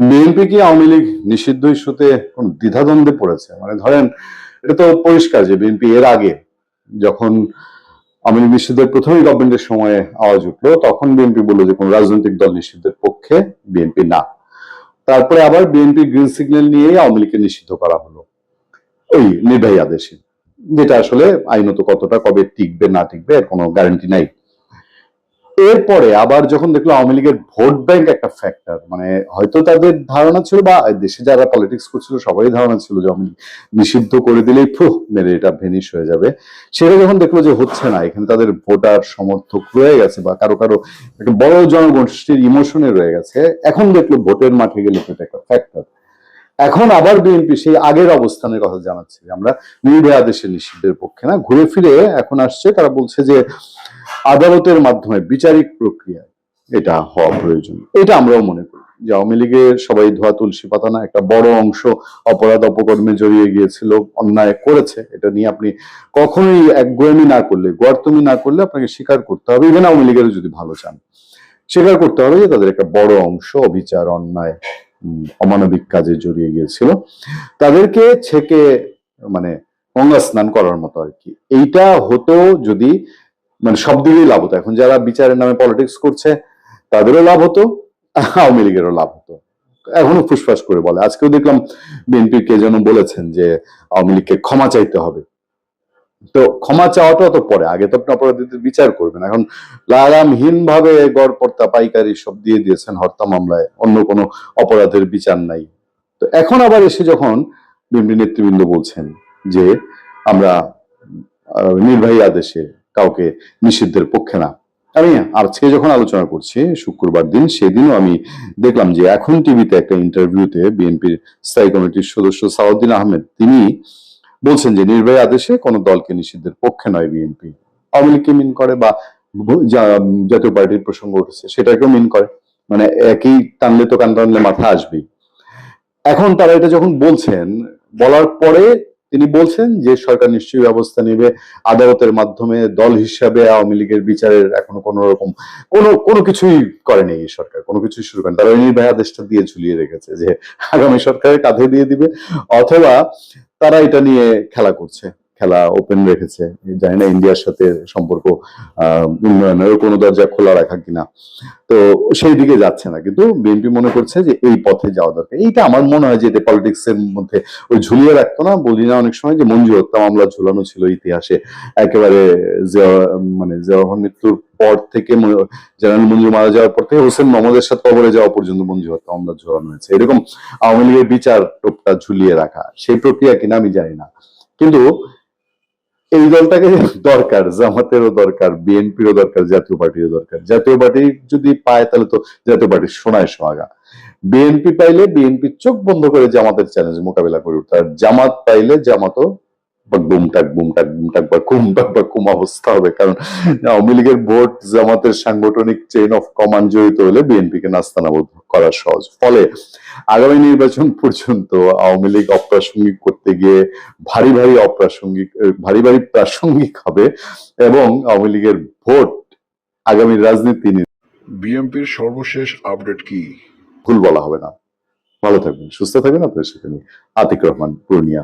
BNP কি আওয়ামী লীগ নিষিদ্ধ ইস্যুতে কোন দ্বিধাদ্বন্দ্বে পড়েছে? মানে ধরেন, এটা তো পরিষ্কার যে বিএনপি এর আগে যখন আওয়ামী লীগ নিষিদ্ধের প্রথমেই গভর্নমেন্টের সময়ে আওয়াজ উঠল, তখন বিএনপি বলল যে কোন রাজনৈতিক দল নিষিদ্ধের পক্ষে বিএনপি না। তারপরে আবার বিএনপি গ্রিন সিগন্যাল নিয়েই আওয়ামী লীগকে নিষিদ্ধ করা হলো। ওই নির্বাহী আদেশে। যেটা আসলে আইনত কতটা কবে টিকবে না টিকবে এর কোনো গ্যারান্টি নাই। এরপরে আবার যখন দেখল আওয়ামী লীগের ভোট ব্যাংক একটা ফ্যাক্টর মানে হয়তো তাদের ধারণা ছিল বা দেশে যারা পলিটিক্স করছিল সবারই ধারণা ছিল যে আওয়ামী নিষিদ্ধ করে দিলেই ফুহ মেরে এটা ভেনিশ হয়ে যাবে। সেটা যখন দেখল যে হচ্ছে না, এখানে তাদের ভোটার সমর্থক রয়ে গেছে বা কারও কারও একটা বড় জনগোষ্ঠীর ইমোশনে রয়ে গেছে, এখন দেখল ভোটের মাঠে গেলে তো এটা একটা ফ্যাক্টর এখন আবার বিএনপি সেই আগের অবস্থানের কথা জানাচ্ছে আমরা নির্ভয় আদেশের নিষিদ্ধের পক্ষে না, ঘুরে ফিরে এখন আসছে, তারা বলছে যে আদালতের মাধ্যমে বিচারিক প্রক্রিয়ায় এটা হওয়া প্রয়োজন। এটা আমরাও মনে করি যে আওয়ামী লীগের সবাই ধোয়া তুলসী পাতা না, একটা বড় অংশ অপরাধ অপকর্মে জড়িয়ে গিয়েছিল, অন্যায় করেছে। এটা নিয়ে আপনি কখনোই একগোয়ামি না করলে, গোয়ার্তমি না করলে আপনাকে স্বীকার করতে হবে। ইভেন আওয়ামী লীগের যদি ভালো চান, স্বীকার করতে হবে যে তাদের একটা বড় অংশ অবিচার, অন্যায় অমানবিক কাজে জড়িয়ে গিয়েছিল। তাদেরকে ছেকে মানে গঙ্গা স্নান করার মতো আর কি। এইটা হতো যদি মানে সব দিকেই লাভ হতো। এখন যারা বিচারের নামে পলিটিক্স করছে, তাদেরও লাভ হতো, আওয়ামী লীগেরও লাভ হতো। এখনও ফুসফাস করে বলে। আজকেও দেখলাম বিএনপির কে যেন বলেছেন যে আওয়ামী লীগকে ক্ষমা চাইতে হবে। তো ক্ষমা চাওয়াটা তো পরে, আগে তো আপনি অপরাধীদের বিচার করবেন। এখন লাগামহীন ভাবে গড়পড়তা পাইকারি সব দিয়ে দিয়েছেন, হত্যা মামলায়। অন্য কোনো অপরাধের বিচার নাই। তো এখন আবার এসে যখন বিএনপি নেতৃবৃন্দ বলছেন যে আমরা নির্বাহী আদেশে কাউকে নিষিদ্ধের পক্ষে না। আমি আজকে যখন আলোচনা করছি, শুক্রবার দিন, সেদিনও আমি দেখলাম যে এখন টিভিতে একটা ইন্টারভিউতে বিএনপির স্থায়ী কমিটির সদস্য সাউদ্দিন আহমেদ, তিনি বলছেন যে নির্বাহী আদেশে কোনো দলকে নিষিদ্ধের পক্ষে নয় বিএনপি। আওয়ামী লীগকে মিন করে বা জাতীয় পার্টির প্রসঙ্গ উঠেছে, সেটাকেও মিন করে। মানে একই টানলে তো কান টানলে মাথা আসবেই। এখন তারা এটা যখন বলছেন, বলার পরে তিনি বলছেন যে সরকার নিশ্চয়ই ব্যবস্থা নেবে, আদালতের মাধ্যমে দল হিসাবে আওয়ামী লীগের বিচারের এখনও কোনো রকম, কোনো কোনো কিছুই করেনি এই সরকার, কোনো কিছুই শুরু করেন। তারা এই নির্বাহী আদেশটা দিয়ে ঝুলিয়ে রেখেছে যে আগামী সরকারের কাঁধে দিয়ে দিবে, অথবা তারা এটা নিয়ে খেলা করছে। খেলা ওপেন রেখেছে। জানি না ইন্ডিয়ার সাথে সম্পর্ক উন্নয়নের কোনো দরজা খোলা রাখা কিনা। তো সেই দিকে যাচ্ছে না। কিন্তু বিএনপি মনে করছে যে এই পথে যাওয়া দরকার। এইটা আমার মনে হয় যে এটা পলিটিক্স এর মধ্যে ওই ঝুলিয়ে রাখতো না। বলি না অনেক সময় যে মঞ্জু হত্যা মামলা ঝুলানো ছিল ইতিহাসে। একেবারে মানে জিয়াউর মৃত্যুর পর থেকে জেনারেল মঞ্জু মারা যাওয়ার পর থেকে হোসেন মোহাম্মদের সাথে কবরে যাওয়া পর্যন্ত মঞ্জু হত্যা মামলা ঝুলানো হয়েছে। এরকম আওয়ামী লীগের বিচার টোপটা ঝুলিয়ে রাখা, সেই প্রক্রিয়া কিনা আমি জানি না। কিন্তু এই দলটাকে দরকার, জামাতেরও দরকার, বিএনপিরও দরকার, জাতীয় পার্টিরও দরকার। জাতীয় পার্টি যদি পায় তাহলে তো জাতীয় পার্টির সোনায় সোহাগা। বিএনপি পাইলে বিএনপি চোখ বন্ধ করে জামাতের চ্যালেঞ্জ মোকাবেলা করে উঠতে আর জামাত পাইলে জামাতও বা গুমটাক বুমটাক বুমটাক বা কুমটাক বা কুম অবস্থা হবে। কারণ আওয়ামী লীগের ভোট জামাতের সাংগঠনিক চেইন অফ কমান্ড জড়িত হলে বিএনপি কে নাস্তানাবোধ করা সহজ। ফলে আগামী নির্বাচন পর্যন্ত আওয়ামী লীগ অপ্রাসঙ্গিক করতে গিয়ে ভারী ভারী অপ্রাসঙ্গিক ভারী ভারী প্রাসঙ্গিক হবে এবং আওয়ামী লীগের ভোট আগামী রাজনীতি বিএনপির সর্বশেষ আপডেট কি? ভুল বলা হবে না। ভালো থাকবেন সুস্থ থাকবেন আপনার সাথে আতিক রহমান পূর্ণিয়া।